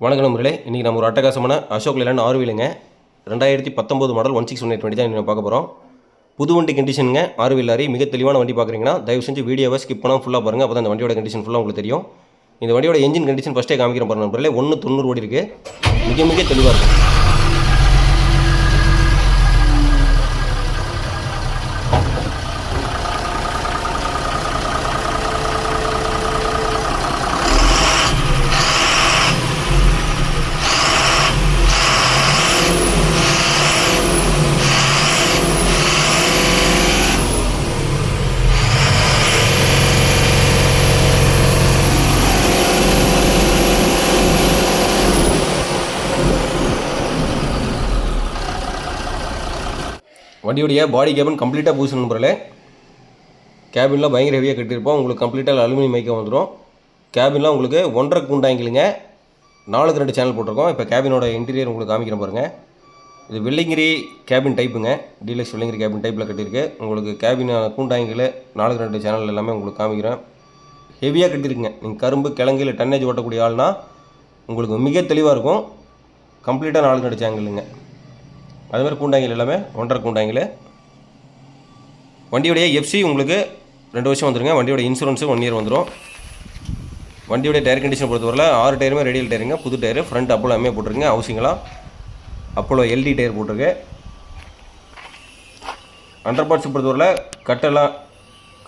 வணக்கம் நண்பர்களே. இன்றைக்கி நம்ம ஒரு அட்டகாசமான அசோக் லேலண்ட் ஆறு வீலுங்க ரெண்டாயிரத்தி பத்தொம்போது model one six one eight வண்டி தான் நம்ம பார்க்க போகிறோம் புது வண்டி கண்டிஷனுங்க ஆறு லாரி மிக தெளிவான வண்டி பார்க்குறீங்கன்னா தயவு செஞ்சு வீடியோவை ஸ்கிப் பண்ணால் ஃபுல்லாக பாருங்கள் அப்போ தான் அந்த வண்டியோட கண்டிஷன் ஃபுல்லாக உங்களுக்கு தெரியும். இந்த வண்டியோட என்ஜின் கண்டிஷன் ஃபஸ்ட்டே காமிக்கிறேன் பாருங்கள் நண்பர்களே. ஒன்று தொண்ணூறு ஓடி இருக்குது மிக மிக தெளிவாக இருக்கும் வண்டியுடைய பாடி கேபின் கம்ப்ளீட்டாக பூசு நண்பர்களே கேபின்லாம் பயங்கர ஹெவியாக கட்டியிருப்போம். உங்களுக்கு கம்ப்ளீட்டாக அலுமினியம் மைக்க வந்துடும் கேபின்லாம் உங்களுக்கு ஒன்றரை குண்டாங்கிலுங்க நாலுக்கு ரெண்டு சேனல் போட்டிருக்கோம். இப்போ கேபினோட இன்டீரியர் உங்களுக்கு காமிக்கிறேன் பாருங்கள் இது வெள்ளிங்கிரி கேபின் டைப்புங்க டீலக்ஸ் வெள்ளிங்கிரி கேபின் டைப்பில் கட்டியிருக்கு. உங்களுக்கு கேபின் கூண்டாங்கில் நாலுக்கு ரெண்டு சேனல் எல்லாமே உங்களுக்கு காமிக்கிறேன். ஹெவியாக கட்டியிருக்குங்க. நீங்கள் கரும்பு கிழங்கில் டன்னேஜ் ஓட்டக்கூடிய ஆள்னா உங்களுக்கு மிக தெளிவாக இருக்கும். கம்ப்ளீட்டாக நாலு ரெண்டு சேனலுங்க அது மாதிரி கூண்டாங்கில் எல்லாமே ஒன்றரை கூண்டாங்கில் வண்டியுடைய எஃப்சி உங்களுக்கு ரெண்டு வருஷம் வந்துடுங்க வண்டியோட இன்சூரன்ஸு ஒன் இயர் வந்துடும் வண்டியோட டயர் கண்டிஷன் பொறுத்தவரையில் ஆறு டயருமே ரெடியல் டயருங்க புது டயரு ஃப்ரண்ட் அப்போலோ எம்ஏ போட்டுருங்க ஹவுசிங்கெலாம் அப்போலோ எல்டி டயர் போட்டிருக்கு. அண்டர் பார்ட்ஸ் பொறுத்தவரையில் கட்டெல்லாம்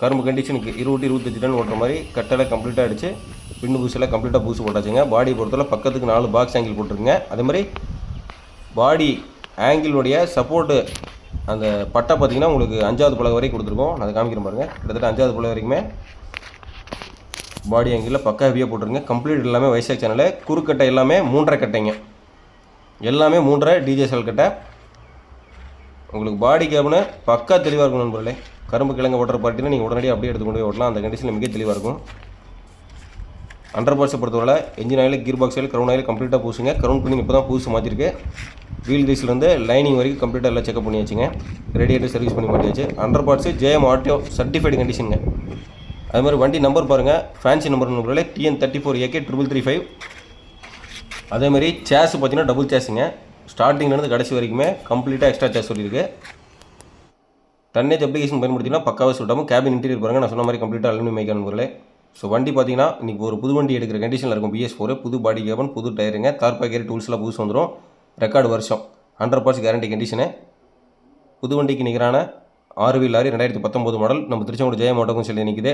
கரும்பு கண்டிஷனுக்கு இருபத்தி இருபத்தஞ்சு டன் ஓட்டுற மாதிரி கட்டெல்லாம் கம்ப்ளீட்டாக அடிச்சு பின்னு பூசெல்லாம் கம்ப்ளீட்டாக பூசு போட்டாச்சுங்க. பாடி பொறுத்தவரை பக்கத்துக்கு நாலு பாக்ஸ் ஆங்கிள் போட்டுருங்க அதே மாதிரி பாடி ஆங்கிளுடைய சப்போர்ட்டு அந்த பட்டை பார்த்தீங்கன்னா உங்களுக்கு அஞ்சாவது பலகை வரைக்கும் கொடுத்துருக்கோம். நான் அதை காமிக்கிறேன் பாருங்கள் கிட்டத்தட்ட அஞ்சாவது பலகை வரைக்குமே பாடி ஆங்கிளில் பக்கா ஹெவியாக போட்டுருங்க கம்ப்ளீட் எல்லாமே வைசாக் சேனலு குறுக்கட்டை எல்லாமே மூன்றரை கட்டைங்க. எல்லாமே மூன்றரை டிஜேஎஸ்எல் கட்டை. உங்களுக்கு பாடி கேப்னு பக்கா தெளிவாக இருக்கும் நண்பர்களே. கரும்பு கிழங்கு ஓட்டுற பார்ட்டினா நீங்கள் உடனடியாக அப்படியே எடுத்து கொண்டு போய் ஓட்டலாம். அந்த கண்டிஷனில் மிக தெளிவாக இருக்கும். அண்டர் பார்ட்ஸை பொறுத்தவரை engine oil gear box oil crown oil கம்ப்ளீட்டாக பூசுங்க. க்ரௌன் பண்ணி இப்போ தான் பூசு மாற்றிருக்கு வீல் கிரீஸ்லேருந்து லைனிங் வரைக்கும் கம்ப்ளீட்டாக எல்லாம் செக்அப் பண்ணி வச்சுங்க. ரேடியேட்டர் சர்வீஸ் பண்ணி மாட்டியாச்சு. Under parts J M auto certified கண்டிஷனுங்க அது மாதிரி வண்டி நம்பர் பாருங்கள் ஃபேன்சி நம்பர் நம்பரில் T N thirty four A K triple three five அதே மாதிரி சேஸ் பார்த்தீங்கன்னா டபுள் சேஸுங்க ஸ்டார்டிங்லேருந்து கடைசி வரைக்குமே கம்ப்ளீட்டாக எக்ஸ்ட்ரா சேஸ் சொல்லியிருக்கு. தன்னேஜ் அப்ளிகேஷன் பயன்படுத்தினா பக்காவே சொல்லிட்டாமல் கேபின் இன்டீரியர் பாருங்கள் நான் சொன்ன மாதிரி கம்ப்ளீட்டாக அலுமினியம் மேய்க்க நண்பர்களே ஸோ வண்டி பார்த்தீங்கன்னா இன்றைக்கி ஒரு புது வண்டி எடுக்கிற கண்டிஷனில் இருக்கும் பிஎஸ் ஃபோர் புது பாடி கேபன் புது டயருங்க தார்பாக்கேரி டூல்ஸ்லாம் புதுசு வந்துடும் ரெக்கார்டு வருஷம் ஹண்ட்ரட் பர்சன்ட் கேரண்டி கண்டிஷனு புது வண்டிக்கு நிகரான ஆர்வி லாரி ரெண்டாயிரத்தி பத்தொம்போது மாடல் நம்ம திருச்செங்கோடு ஜெயம் ஆட்டோக்கும் சொல்லி நிற்கிது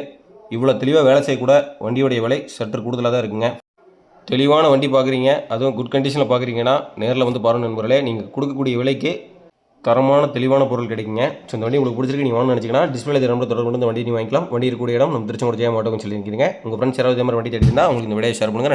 இவ்வளோ தெளிவாக வேலை செய்யக்கூட வண்டியோடைய விலை சற்று கூடுதலாக தான் இருக்குங்க. தெளிவான வண்டி பார்க்குறீங்க அதுவும் குட் கண்டிஷனில் பார்க்குறீங்கன்னா நேரில் வந்து பாருங்கள் நண்பர்களே நீங்கள் கொடுக்கக்கூடிய விலைக்கு தரமான தெளிவான பொருள் கிடைக்குங்க. ஸோ இந்த வண்டி உங்களுக்கு பிடிச்சிருக்கு நீங்கள் வாங்கணும்னு நினச்சிங்கன்னா டிஸ்பிளே நம்பர் தொடர்பு கொண்டு இந்த வண்டி நீ வாங்கிக்கலாம். வண்டி இருக்கக்கூடிய இடம் நம்ம திருச்செங்கோடு ஜெயம் ஆட்டோக்கும் சொல்லியிருக்கீங்க. உங்கள் ஃப்ரெண்ட்ஸ் யாராவது இதே மாதிரி வண்டி தேடினா உங்களுக்கு இந்த விடையை ஷேர் பண்ணுங்கள்